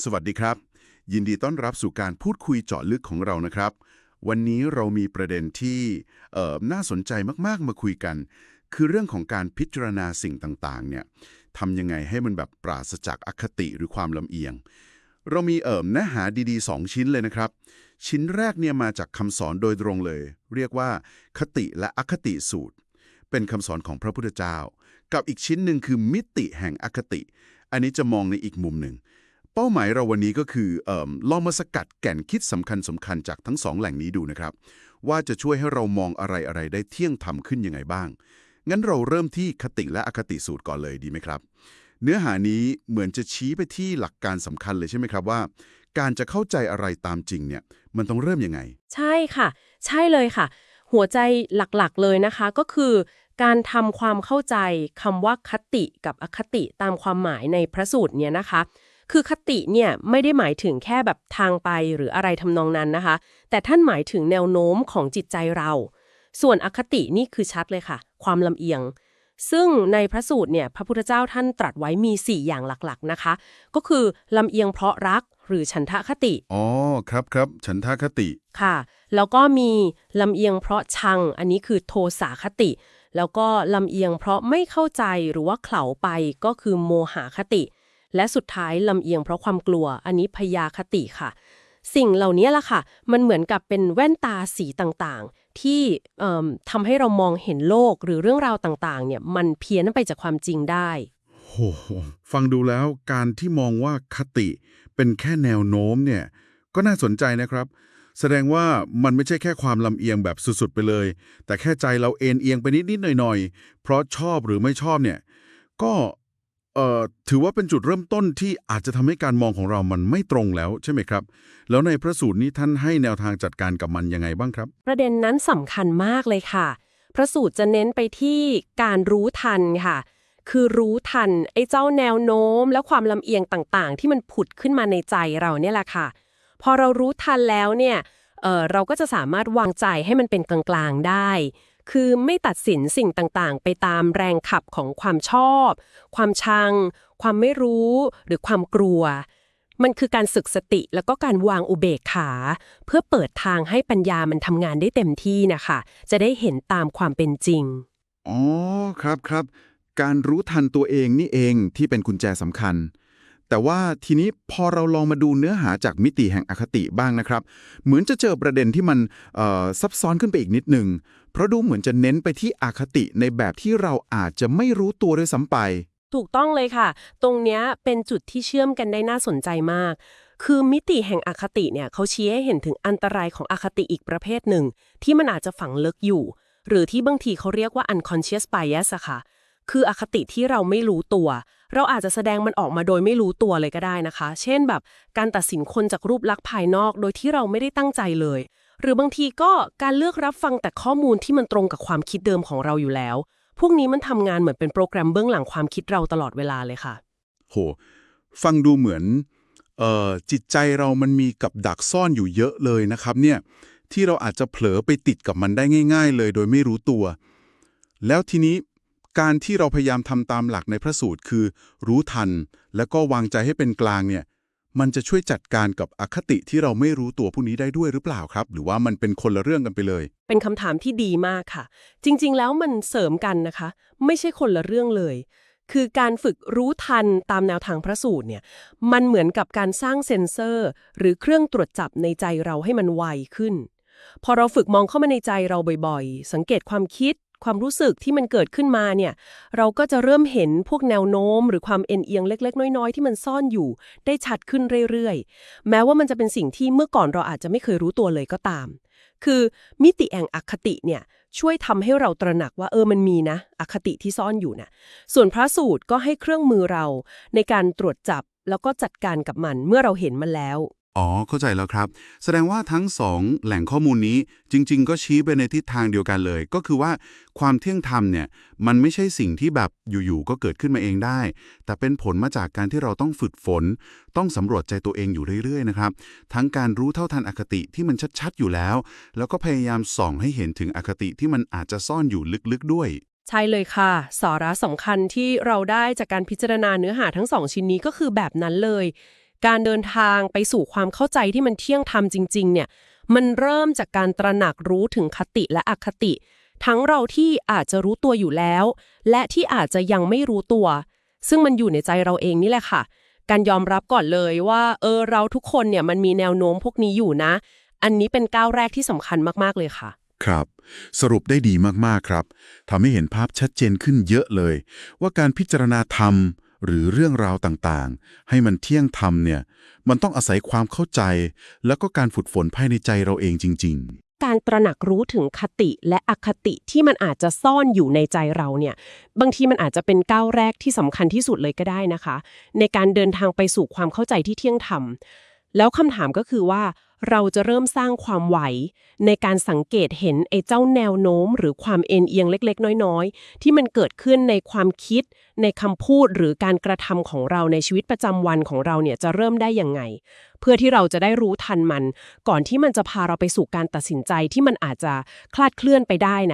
สวัสดีครับ ยินดีต้อนรับสู่การพูดคุยเจาะลึกของเรานะครับ วันนี้เรามีประเด็นที่เออน่าสนใจมากๆมาคุยกัน คือเรื่องของการพิจารณาสิ่งต่างๆเนี่ยทำยังไงให้มันแบบปราศจากอคติหรือความลำเอียง เรามีเอ่มเนื้อหาดีๆ 2 ชิ้นเลยนะครับ ชิ้นแรกเนี่ยมาจากคำสอนโดยตรงเลย เรียกว่า คติและอคติสูตร เป็นคำสอนของพระพุทธเจ้า กับอีกชิ้นหนึ่งคือมิติแห่งอคติ อันนี้จะมองในอีกมุมหนึ่ง เป้าหมายเราวันนี้ก็คือเอลองมาสกัดแก่นคิดสำคัญสำคัญจากทั้งสองแหล่งนี้ดูนะครับ ว่าจะช่วยให้เรามองอะไรอะไรได้เที่ยงธรรมขึ้นยังไงบ้าง งั้นเราเริ่มที่คติและอคติสูตรก่อนเลยดีไหมครับ เนื้อหานี้เหมือนจะชี้ไปที่หลักการสำคัญเลยใช่ไหมครับว่า การจะเข้าใจอะไรตามจริงเนี่ย มันต้องเริ่มยังไง ใช่ค่ะ ใช่เลยค่ะ หัวใจหลักๆเลยนะคะก็คือการทำความเข้าใจคำว่าคติกับอคติตามความหมายในพระสูตรเนี่ยนะคะ คือคติเนี่ยไม่ได้หมายถึงแค่แบบทางไปหรืออะไรทำนองนั้นนะคะ แต่ท่านหมายถึงแนวโน้มของจิตใจเรา ส่วนอคตินี่คือชัดเลยค่ะ ความลำเอียง ซึ่งในพระสูตรเนี่ยพระพุทธเจ้าท่านตรัสไว้มี 4 อย่างหลักๆนะคะ ก็คือลำเอียงเพราะรักหรือฉันทะคติ อ๋อ ครับครับ ฉันทาคติ ค่ะ แล้วก็มีลำเอียงเพราะชัง อันนี้คือโทสาคติ แล้วก็ลำเอียงเพราะไม่เข้าใจหรือว่าเขลาไปก็คือโมหคติ และสุดท้ายลำเอียงเพราะความกลัว อันนี้พยาคติค่ะ สิ่งเหล่านี้ล่ะค่ะ มันเหมือนกับเป็นแว่นตาสีต่างๆ ที่เอิ่มทำให้เรามองเห็นโลกหรือเรื่องราวต่างๆ เนี่ยมันเพี้ยนไปจากความจริงได้โหฟังดูแล้วการที่มองว่าคติเป็นแค่แนวโน้มเนี่ยก็น่าสนใจนะครับ แสดงว่ามันไม่ใช่แค่ความลำเอียงแบบสุดๆไปเลย แต่แค่ใจเราเอ็นเอียงไปนิดๆหน่อยๆ เพราะชอบหรือไม่ชอบเนี่ย ก็ เอ่อถือว่าเป็นจุดเริ่มต้นที่อาจจะทำให้การมองของเรามันไม่ตรงแล้วใช่ไหมครับ แล้วในพระสูตรนี้ท่านให้แนวทางจัดการกับมันยังไงบ้างครับ ประเด็นนั้นสำคัญมากเลยค่ะ พระสูตรจะเน้นไปที่การรู้ทันค่ะ คือรู้ทันไอ้เจ้าแนวโน้ม และความลำเอียงต่างๆ ที่มันผุดขึ้นมาในใจเราเนี่ยแหละค่ะ พอเรารู้ทันแล้วเนี่ยเออเราก็จะสามารถวางใจให้มันเป็นกลางๆได้ คือไม่ตัดสินสิ่งต่างๆ ไปตามแรงขับของความชอบ ความชัง ความไม่รู้ หรือความกลัว มันคือการศึกสติแล้วก็การวางอุเบกขา เพื่อเปิดทางให้ปัญญามันทำงานได้เต็มที่นะคะ จะได้เห็นตามความเป็นจริง อ๋อ ครับครับ การรู้ทันตัวเองนี่เองที่เป็นกุญแจสำคัญ แต่ว่าทีนี้พอเราลองมาดูเนื้อหาจากมิติแห่งอคติบ้างนะครับ เหมือนจะเจอประเด็นที่มันซับซ้อนขึ้นไปอีกนิดหนึ่งเพราะดูเหมือนจะเน้นไปที่อคติในแบบที่เราอาจจะไม่รู้ตัวด้วยซ้ำไป ถูกต้องเลยค่ะ ตรงเนี้ยเป็นจุดที่เชื่อมกันได้น่าสนใจมาก คือมิติแห่งอคติเนี่ยเขาชี้ให้เห็นถึงอันตรายของอคติอีกประเภทหนึ่ง ที่มันอาจจะฝังลึกอยู่ หรือที่บางทีเขาเรียกว่า unconscious bias อะค่ะ คืออคติที่เราไม่รู้ตัว เราอาจจะแสดงมันออกมาโดยไม่รู้ตัวเลยก็ได้นะคะ เช่นแบบการตัดสินคนจากรูปลักษณ์ภายนอกโดยที่เราไม่ได้ตั้งใจเลย หรือบางทีก็การเลือกรับฟังแต่ข้อมูลที่มันตรงกับความคิดเดิมของเราอยู่แล้ว พวกนี้มันทำงานเหมือนเป็นโปรแกรมเบื้องหลังความคิดเราตลอดเวลาเลยค่ะ โห ฟังดูเหมือนเอ่อจิตใจเรามันมีกับดักซ่อนอยู่เยอะเลยนะครับเนี่ยที่เราอาจจะเผลอไปติดกับมันได้ง่าย ๆ เลยโดยไม่รู้ตัว แล้วทีนี้ การที่เราพยายามทำตามหลักในพระสูตรคือ รู้ทัน แล้วก็วางใจให้เป็นกลางเนี่ย มันจะช่วยจัดการกับอคติที่เราไม่รู้ตัวผู้นี้ได้ด้วยหรือเปล่าครับ หรือว่ามันเป็นคนละเรื่องกันไปเลย เป็นคำถามที่ดีมากค่ะ จริง ๆ แล้วมันเสริมกันนะคะ ไม่ใช่คนละเรื่องเลย คือการฝึกรู้ทันตามแนวทางพระสูตรเนี่ย มันเหมือนกับการสร้างเซ็นเซอร์ หรือเครื่องตรวจจับในใจเราให้มันไวขึ้นพอเราฝึกมองเข้ามาในใจเราบ่อยๆ สังเกตความคิด ความรู้สึกที่มันเกิดขึ้นมาเนี่ย เราก็จะเริ่มเห็นพวกแนวโน้ม หรือความเอ็นเอียงเล็ก ๆ น้อย ๆ ที่มันซ่อนอยู่ ได้ชัดขึ้นเรื่อยๆ แม้ว่ามันจะเป็นสิ่งที่เมื่อก่อนเราอาจจะไม่เคยรู้ตัวเลยก็ตาม คือมิติแห่งอคติเนี่ยช่วยทำให้เราตระหนักว่าเออมันมีนะ อคติที่ซ่อนอยู่นะส่วนพระสูตรก็ให้เครื่องมือเราในการตรวจจับแล้วก็จัดการกับมันเมื่อเราเห็นมันแล้ว อ๋อ เข้าใจแล้วครับ แสดงว่าทั้งสองแหล่งข้อมูลนี้จริง ๆ ก็ชี้ไปในทิศทางเดียวกันเลย ก็คือว่าความเที่ยงธรรมเนี่ย มันไม่ใช่สิ่งที่แบบอยู่ ๆ ก็เกิดขึ้นมาเองได้ แต่เป็นผลมาจากการที่เราต้องฝึกฝน ต้องสำรวจใจตัวเองอยู่เรื่อยๆนะครับ ทั้งการรู้เท่าทันอคติที่มันชัดๆอยู่แล้ว แล้วก็พยายามส่องให้เห็นถึงอคติที่มันอาจจะซ่อนอยู่ลึกๆด้วยใช่เลยค่ะ สาระสำคัญที่เราได้จากการพิจารณาเนื้อหาทั้งสองชิ้นนี้ก็คือแบบนั้นเลย การเดินทางไปสู่ความเข้าใจที่มันเที่ยงธรรมจริง ๆ เนี่ย มันเริ่มจากการตระหนักรู้ถึงคติและอคติ ทั้งเราที่อาจจะรู้ตัวอยู่แล้ว และที่อาจจะยังไม่รู้ตัว ซึ่งมันอยู่ในใจเราเองนี่แหละค่ะ การยอมรับก่อนเลยว่า เออเราทุกคนเนี่ยมันมีแนวโน้มพวกนี้อยู่นะ อันนี้เป็นก้าวแรกที่สำคัญมากๆเลยค่ะครับสรุปได้ดีมากๆครับทำให้เห็นภาพชัดเจนขึ้นเยอะเลย ว่าการพิจารณาธรรม หรือเรื่องราวต่างๆ ให้มันเที่ยงธรรมเนี่ยมันต้องอาศัยความเข้าใจ แล้วก็การฝึกฝนภายในใจเราเองจริง ๆการตระหนักรู้ถึงคติและอคติที่มันอาจจะซ่อนอยู่ในใจเราเนี่ยบางทีมันอาจจะเป็นก้าวแรกที่สำคัญที่สุดเลยก็ได้นะคะ ในการเดินทางไปสู่ความเข้าใจที่เที่ยงธรรม แล้วคำถามก็คือว่า เราจะเริ่มสร้างความไหว ในการสังเกตเห็นไอ้เจ้าแนวโน้ม หรือความเอ็นเอียงเล็ก ๆ น้อย ๆ ที่มันเกิดขึ้นในความคิด ในคำพูดหรือการกระทำของเราในชีวิตประจำวันของเราเนี่ยจะเริ่มได้ยังไง เพื่อที่เราจะได้รู้ทันมัน ก่อนที่มันจะพาเราไปสู่การตัดสินใจที่มันอาจจะคลาดเคลื่อนไปได้นะ